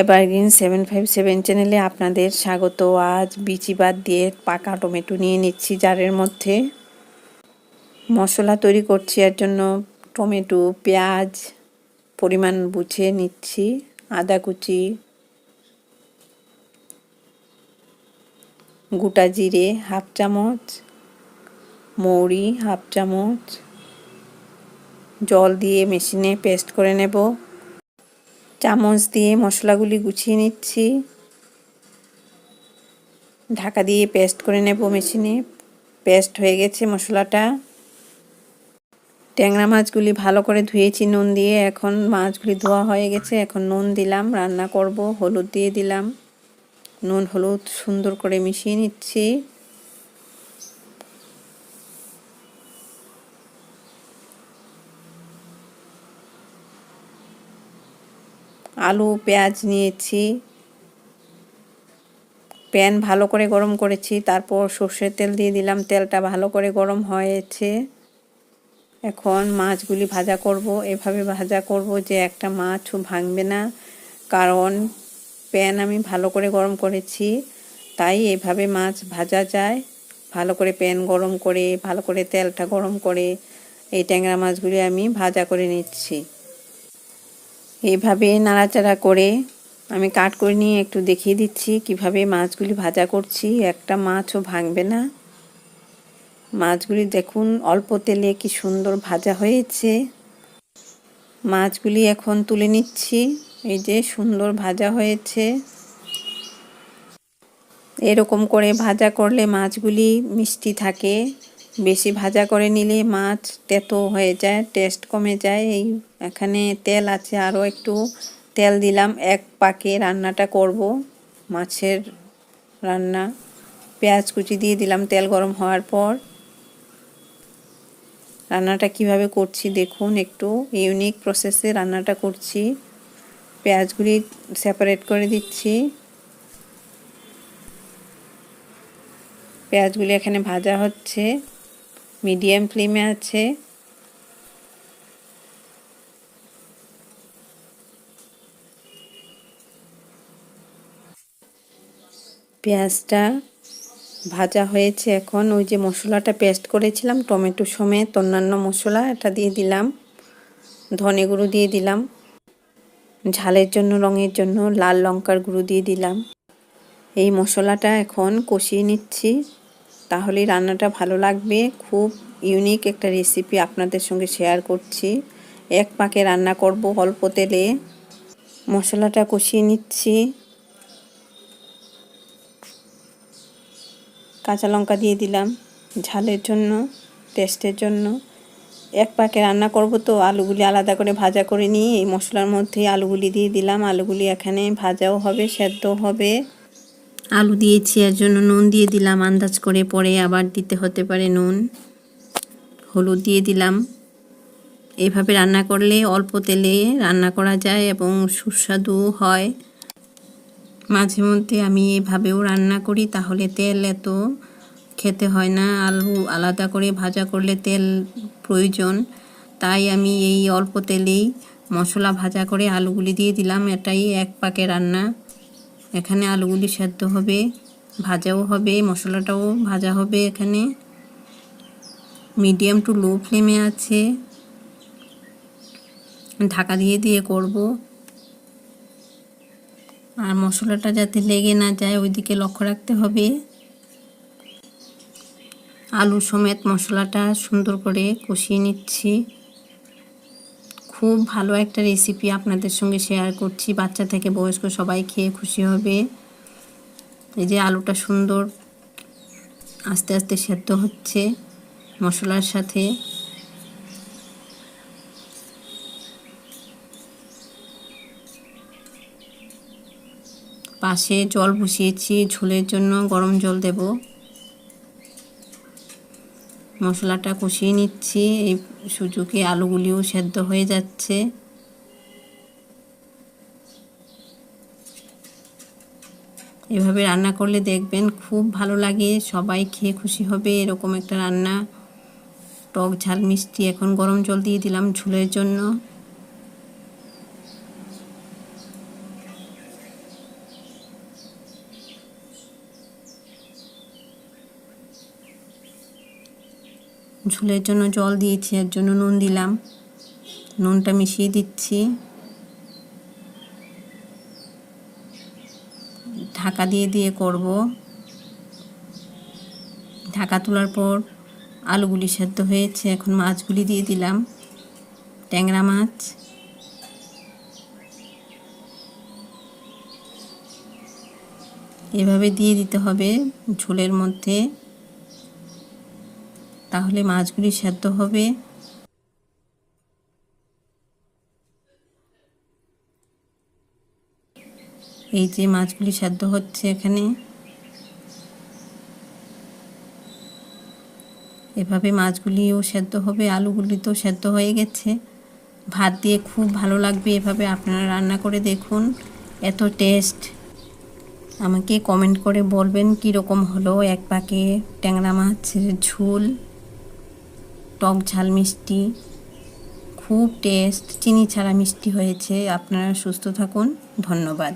Evergreen seven five seven চ্যানেলে আপনাদের স্বাগত। আজ বিচি বাদ দিয়ে পাকা টমেটো নিয়ে নিচ্ছি জারের মধ্যে। মশলা তৈরি করছি, এর জন্য টমেটো, পেঁয়াজ, পরিমাণ বুঝে নিচ্ছি, আদা কুচি, গোটা জিরে হাফ চামচ, মৌরি হাফ চামচ, জল দিয়ে মেশিনে পেস্ট করে নেব। চামচ দিয়ে মশলাগুলি গুছিয়ে নিচ্ছি। ঢাকা দিয়ে পেস্ট করে নেব মেশিনে। পেস্ট হয়ে গেছে মশলাটা। ট্যাংরা মাছগুলি ভালো করে ধুয়েছি নুন দিয়ে। এখন মাছগুলি ধোয়া হয়ে গেছে। এখন নুন দিলাম, রান্না করব, হলুদ দিয়ে দিলাম। নুন, হলুদ সুন্দর করে মিশিয়ে নিচ্ছি। আলু, পেঁয়াজ নিয়েছি। প্যান ভালো করে গরম করেছি। তারপর সর্ষের তেল দিয়ে দিলাম। তেলটা ভালো করে গরম হয়েছে। এখন মাছগুলি ভাজা করব। এভাবে ভাজা করব যে একটা মাছও ভাঙবে না। কারণ প্যান আমি ভালো করে গরম করেছি। তাই এভাবে মাছ ভাজা যায়। ভালো করে প্যান গরম করে, ভালো করে তেলটা গরম করে এই ট্যাংরা মাছগুলি আমি ভাজা করে নিচ্ছি। এইভাবে নাড়াচাড়া করে আমি কাট করে নিয়ে একটু দেখিয়ে দিচ্ছি কীভাবে মাছগুলি ভাজা করছি। একটা মাছও ভাঙবে না। মাছগুলি দেখুন অল্প তেলে কি সুন্দর ভাজা হয়েছে। মাছগুলি এখন তুলে নিচ্ছি। এই যে সুন্দর ভাজা হয়েছে। এরকম করে ভাজা করলে মাছগুলি মিষ্টি থাকে। বেশি ভাজা করে নিলে মাছ তেতো হয়ে যায় টেস্ট কমে যায়। এই এখানে তেল আছে, আরও একটু তেল দিলাম। এক পাকে রান্নাটা করব। মাছের রান্না। পেঁয়াজ কুচি দিয়ে দিলাম তেল গরম হওয়ার পর। রান্নাটা কীভাবে করছি দেখুন, একটু ইউনিক প্রসেসে রান্নাটা করছি। পেঁয়াজগুলি সেপারেট করে দিচ্ছি। পেঁয়াজগুলি এখানে ভাজা হচ্ছে। মিডিয়াম ফ্লেমে আছে। পেঁয়াজটা ভাজা হয়েছে এখন। ওই যে মশলাটা পেস্ট করেছিলাম, টমেটো সমেত অন্যান্য মশলা, এটা দিয়ে দিলাম। ধনে গুঁড়ো দিয়ে দিলাম। ঝালের জন্য, রঙের জন্য লাল লঙ্কার গুঁড়ো দিয়ে দিলাম। এই মশলাটা এখন কষিয়ে নিচ্ছি। তাহলেই রান্নাটা ভালো লাগবে। খুব ইউনিক একটা রেসিপি আপনাদের সঙ্গে শেয়ার করছি। এক পাকে রান্না করব অল্প তেলে। মশলাটা কষিয়ে নিচ্ছি। কাঁচা লঙ্কা দিয়ে দিলাম ঝালের জন্য টেস্টের জন্য। এক পাকে রান্না করব তো আলুগুলি আলাদা করে ভাজা করে নিয়ে এই মশলার মধ্যে আলুগুলি দিয়ে দিলাম। আলুগুলি এখানে ভাজাও হবে সেদ্ধ হবে। আলু দিয়েছি, এর জন্য নুন দিয়ে দিলাম, আন্দাজ করে পরে আবার দিতে হতে পারে নুন। হলুদ দিয়ে দিলাম। এভাবে রান্না করলে অল্প তেলে রান্না করা যায় এবং সুস্বাদু হয়। মাঝে মধ্যে আমি এভাবেও রান্না করি, তাহলে তেল এত খেতে হয় না। আলু আলাদা করে ভাজা করলে তেল প্রয়োজন। তাই আমি এই অল্প তেলেই মশলা ভাজা করে আলুগুলি দিয়ে দিলাম, এটাই এক পাকে রান্না। এখানে আলুগুলি সেদ্ধ হবে, ভাজাও হবে, মশলাটাও ভাজা হবে এখানে। মিডিয়াম টু লো ফ্লেমে আছে। ঢাকা দিয়ে দিয়ে করব। আর মশলাটা যাতে লেগে না যায়, ওইদিকে লক্ষ্য রাখতে হবে। আলু সমেত মশলাটা সুন্দর করে কষিয়ে নিচ্ছি। খুব ভালো একটা রেসিপি আপনাদের সঙ্গে শেয়ার করছি। বাচ্চা থেকে বয়স্ক সবাই খেয়ে খুশি হবে। এই যে আলুটা সুন্দর আস্তে আস্তে সেদ্ধ হচ্ছে মশলার সাথে। পাশে জল বসিয়েছি, ঝোলের জন্য গরম জল দেব। মশলাটা কষিয়ে নিচ্ছি। এই সুজুকি আলুগুলিও সেদ্ধ হয়ে যাচ্ছে। এভাবে রান্না করলে দেখবেন খুব ভালো লাগে, সবাই খেয়ে খুশি হবে, এরকম একটা রান্না। টক ঝাল মিষ্টি এখন গরম জল দিয়ে দিলাম ঝুলের জন্য। ঝোলের জন্য জল দিয়েছি, এর জন্য নুন দিলাম। নুনটা মিশিয়ে দিচ্ছি। ঢাকা দিয়ে দিয়ে করব। ঢাকা তোলার পর আলুগুলি সেদ্ধ হয়েছে, এখন মাছগুলি দিয়ে দিলাম। ট্যাংরা মাছ। এভাবে দিয়ে দিতে হবে ঝোলের মধ্যে। তাহলে মাছগুলি সেদ্ধ হবে। এই যে মাছগুলি সেদ্ধ হচ্ছে এখানে। এভাবে মাছগুলিও সেদ্ধ হবে, আলুগুলি তো সেদ্ধ হয়ে গেছে। ভাত দিয়ে খুব ভালো লাগবে এভাবে আপনারা রান্না করে দেখুন। এত টেস্ট। আমাকে কমেন্ট করে বলবেন কীরকম হলো এক পাকে ট্যাংরা মাছের ঝোল। টক ঝাল মিষ্টি খুব টেস্ট চিনি ছাড়া মিষ্টি হয়েছে। আপনারা সুস্থ থাকুন। ধন্যবাদ।